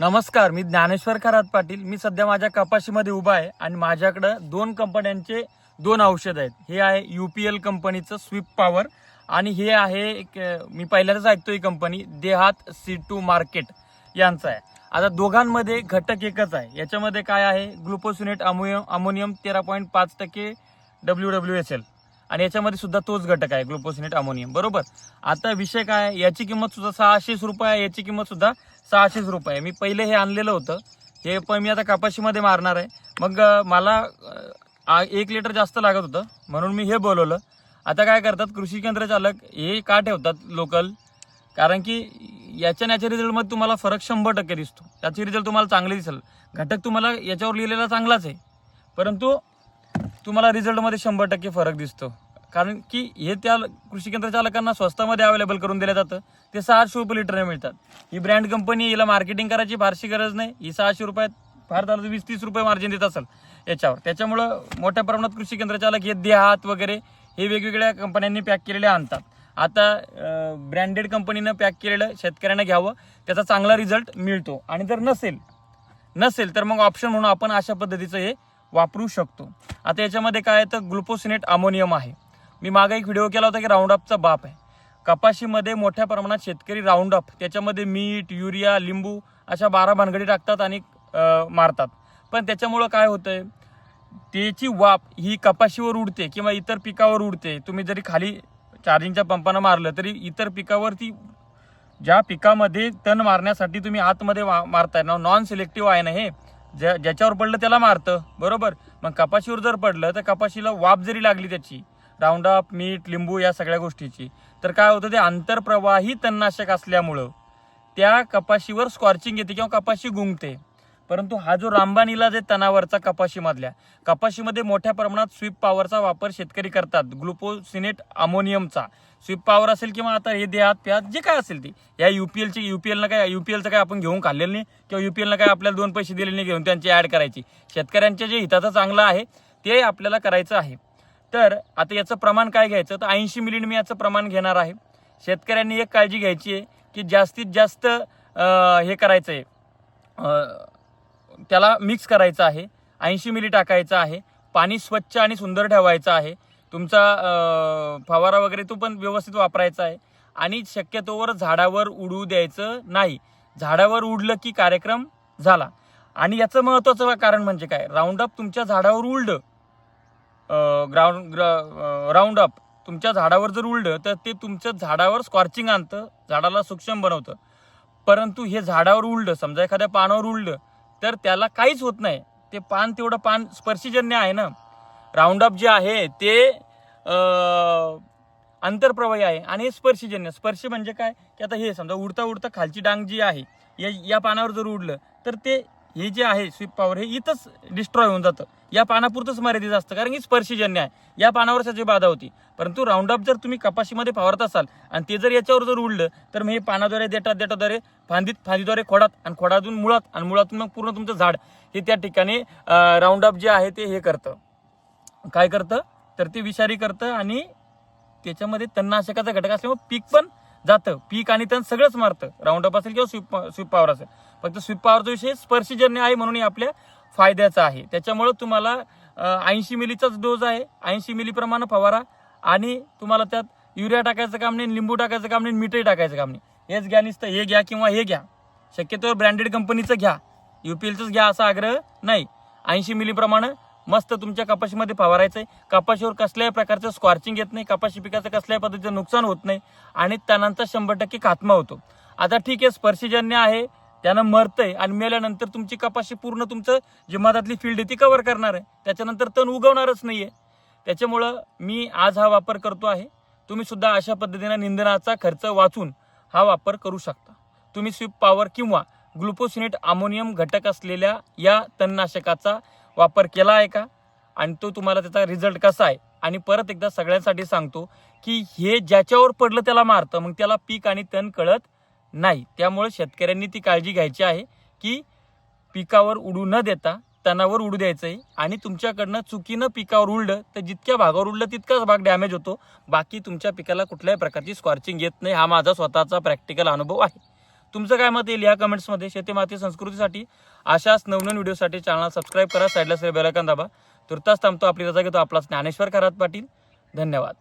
नमस्कार मी ज्ञानेश्वर खरात पाटील. मी सध्या माझ्या कपाशीमध्ये उभा आहे आणि माझ्याकडं दोन कंपन्यांचे दोन औषध आहेत. हे आहे युपीएल कंपनीचं स्विप पॉवर आणि हे आहे एक मी पहिल्यांदाच ऐकतो ही company DeHaat seed to market यांचं आहे. आता दोघांमध्ये घटक एकच आहे. याच्यामध्ये काय आहे? ग्लुकोसिनेट अमोनियम अमोनियम तेरा पॉईंट पाच टक्के डब्ल्यू डब्ल्यू एस एल आणि याच्यामध्ये सुद्धा तोच घटक आहे ग्लुकोसिनेट अमोनियम. बरोबर? आता विषय काय याची किंमत सुद्धा सहाशेच रुपये आहे याची किंमत सुद्धा सहाशेच रुपये आहे. मी पहिले हे आणलेलं होतं. हे पण मी आता कपाशीमध्ये मारणार आहे. मग मला आ- एक लिटर जास्त लागत होतं म्हणून मी हे बोलवलं. आता काय करतात कृषी केंद्र चालक हे का ठेवतात लोकल? कारण की याच्या याच्या रिझल्टमध्ये तुम्हाला फरक शंभर टक्के दिसतो. याचे रिझल्ट तुम्हाला चांगले दिसेल. घटक तुम्हाला याच्यावर लिहिलेला चांगलाच आहे. परंतु तुम्हाला रिझल्टमध्ये शंभर टक्के फरक दिसतो. कारण की हे त्या कृषी केंद्र चालकांना स्वस्तामध्ये अवेलेबल करून दिलं जातं. ते सहाशे रुपये लिटरने मिळतात. ही ब्रँड कंपनी हिला मार्केटिंग करायची फारशी गरज नाही. ही सहाशे रुपयात फार झालं तर वीस तीस रुपये मार्जिन देत असेल याच्यावर. त्याच्यामुळं मोठ्या प्रमाणात कृषी केंद्र चालक हे देहात वगैरे हे वेगवेगळ्या कंपन्यांनी पॅक केलेले आणतात. आता ब्रँडेड कंपनीनं पॅक केलेलं शेतकऱ्यांना घ्यावं त्याचा चांगला रिझल्ट मिळतो. आणि जर नसेल नसेल तर मग ऑप्शन म्हणून आपण अशा पद्धतीचं हे वापरू शकतो. आता याच्यामध्ये काय आहे तर ग्लुकोसिनेट अमोनियम आहे. मी मागे एक व्हिडिओ केला होता की राऊंडअपचा बाप आहे. कपाशीमध्ये मोठ्या प्रमाणात शेतकरी राऊंडअप त्याच्यामध्ये मीठ युरिया लिंबू अशा बारा भानगडी टाकतात आणि मारतात. पण त्याच्यामुळं काय होतं आहे त्याची वाप ही कपाशीवर उडते किंवा इतर पिकावर उडते. तुम्ही जरी खाली चार्जिंगच्या पंपानं मारलं तरी इतर पिकावर ती ज्या पिकामध्ये तण मारण्यासाठी तुम्ही आतमध्ये वा- मारताय. ना नॉन सिलेक्टिव्ह आहे. ना हे ज्या ज्याच्यावर पडलं त्याला मारतं. बरोबर? मग कपाशीवर जर पडलं तर कपाशीला वाफ जरी लागली त्याची राऊंडअप मीठ लिंबू या सगळ्या गोष्टीची. तर काय होतं ते आंतरप्रवाही तणनाशक असल्यामुळं त्या कपाशीवर स्कॉर्चिंग येते किंवा कपाशी गुंगते. परंतु हा जो रामबान इलाज आहे तणावरचा कपाशीमधल्या कपाशीमध्ये मोठ्या प्रमाणात स्वीप पॉवरचा वापर शेतकरी करतात. ग्लुकोसिनेट अमोनियमचा स्वीप पॉवर असेल किंवा आता हे देहात प्यात जे काय असेल ती. या यू पी एलची यू पी एलनं काय यू पी एलचं काय आपण घेऊन खाल्लेलं नाही किंवा यू पी एलनं काय आपल्याला दोन पैसे दिले नाही घेऊन त्यांची ॲड करायची. शेतकऱ्यांच्या जे हिताचं चांगलं आहे ते आपल्याला करायचं आहे. तर आता याचं प्रमाण काय घ्यायचं? तर ऐंशी मिलीन मी याचं प्रमाण घेणार आहे. शेतकऱ्यांनी एक काळजी घ्यायची आहे की जास्तीत जास्त हे करायचं आहे त्याला मिक्स करायचं आहे. ऐंशी मिली टाकायचं आहे. पाणी स्वच्छ आणि सुंदर ठेवायचं आहे. तुमचा फवारा वगैरे तो पण व्यवस्थित वापरायचा आहे. आणि शक्यतोवर झाडावर उडू द्यायचं नाही. झाडावर उडलं की कार्यक्रम झाला. आणि याचं महत्त्वाचं कारण म्हणजे काय? राऊंडअप तुमच्या झाडावर उडलं. ग्राउंड राऊंड अप तुमच्या झाडावर जर उलडं तर ते तुमच्या झाडावर स्कॉर्चिंग आणतं झाडाला सूक्ष्म बनवतं. परंतु हे झाडावर उलडं समजा एखाद्या पानावर उलडं तर त्याला काहीच होत नाही. ते पान तेवढं पान स्पर्शीजन्य आहे ना. राऊंडअप जे आहे ते आंतरप्रवाही आहे आणि हे स्पर्शीजन्य. स्पर्श म्हणजे काय? की आता हे समजा उडता उडता खालची डांग जी आहे या या पानावर जर उडलं तर ते हे जे आहे स्वीप पॉवर हे इथंच डिस्ट्रॉय होऊन जातं. या पानापुरतंच मर्यादित असतं कारण की स्पर्शीजन्य आहे. या पानावर त्याची बाधा होती. परंतु राऊंडअप जर तुम्ही कपाशीमध्ये फावरत असाल आणि ते जर याच्यावर जर उडलं तर मग हे पानाद्वारे देटात देटाद्वारे फांदीत फांदीद्वारे खोडात आणि खोडातून मुळात आणि मुळातून मग पूर्ण तुमचं झाड हे त्या ठिकाणी राऊंडअप जे आहे ते हे करतं. काय करतं? तर ते विषारी करतं आणि त्याच्यामध्ये तणनाशकाचा घटक असल्यामुळे पीक पण जातं. पीक आणि तण सगळंच मारतं. राऊंडअप असेल किंवा स्वीप स्वीप पॉवर असेल. फक्त स्वीप पॉवरचा विषय स्पर्शीजन्य आहे म्हणूनही आपल्या फायद्याचा आहे. त्याच्यामुळं तुम्हाला ऐंशी मिलीचाच डोस आहे. ऐंशी मिलीप्रमाणे फवारा आणि तुम्हाला त्यात युरिया टाकायचं काम नाही लिंबू टाकायचं काम नाही मिठाई टाकायचं काम नाही. हेच घ्या नुसतं. हे घ्या किंवा हे घ्या. शक्यतोवर ब्रँडेड कंपनीचं घ्या. यू पी एलचंच घ्या असा आग्रह नाही. ऐंशी मिलीप्रमाणे मस्त तुमच्या कपाशीमध्ये फवारायचं आहे कपाशीवर कसल्याही प्रकारचं स्कॉर्चिंग येत नाही कपाशी पिकाचं कसल्याही पद्धतीचं नुकसान होत नाही आणि त्यानंतर शंभर टक्के खात्मा होतो. आता ठीक आहे स्पर्शीजन्य आहे त्यानं मरतंय आणि मेल्यानंतर तुमची कपाशी पूर्ण तुमचं जी मधातली फील्ड आहे ती कव्हर करणार आहे. त्याच्यानंतर तण उगवणारच नाही आहे त्याच्यामुळं मी आज हा वापर करतो आहे. तुम्ही सुद्धा अशा पद्धतीनं निंदनाचा खर्च वाचून हा वापर करू शकता. तुम्ही स्विप पॉवर किंवा ग्लुकोसिनेट अमोनियम घटक असलेल्या या तणनाशकाचा वापर केला आहे का? आणि तो तुम्हाला त्याचा रिझल्ट कसा आहे? आणि परत एकदा सगळ्यांसाठी सांगतो की हे ज्याच्यावर पडलं त्याला मारतं मग त्याला पीक आणि तण कळत नाही. त्यामुळे शेतकऱ्यांनी ती काळजी घ्यायची आहे की पिकावर उडू न देता तणावर उडू द्यायचंय आणि तुमच्याकडनं चुकीनं पिकावर उडलं तर जितक्या भागावर उडलं तितकाच भाग डॅमेज होतो. बाकी तुमच्या पिकाला कुठल्याही प्रकारची स्कॉर्चिंग येत नाही. हा माझा स्वतःचा प्रॅक्टिकल अनुभव आहे. तुमचं काय मत येईल या कमेंट्समध्ये? शेती माती संस्कृतीसाठी अशाच नवनवीन व्हिडिओसाठी चॅनल सबस्क्राईब करा साईडला बेलायकन दाबा. तुर्तास थांबतो आपली रजा घेतो आपला ज्ञानेश्वर खरात पाटील. धन्यवाद.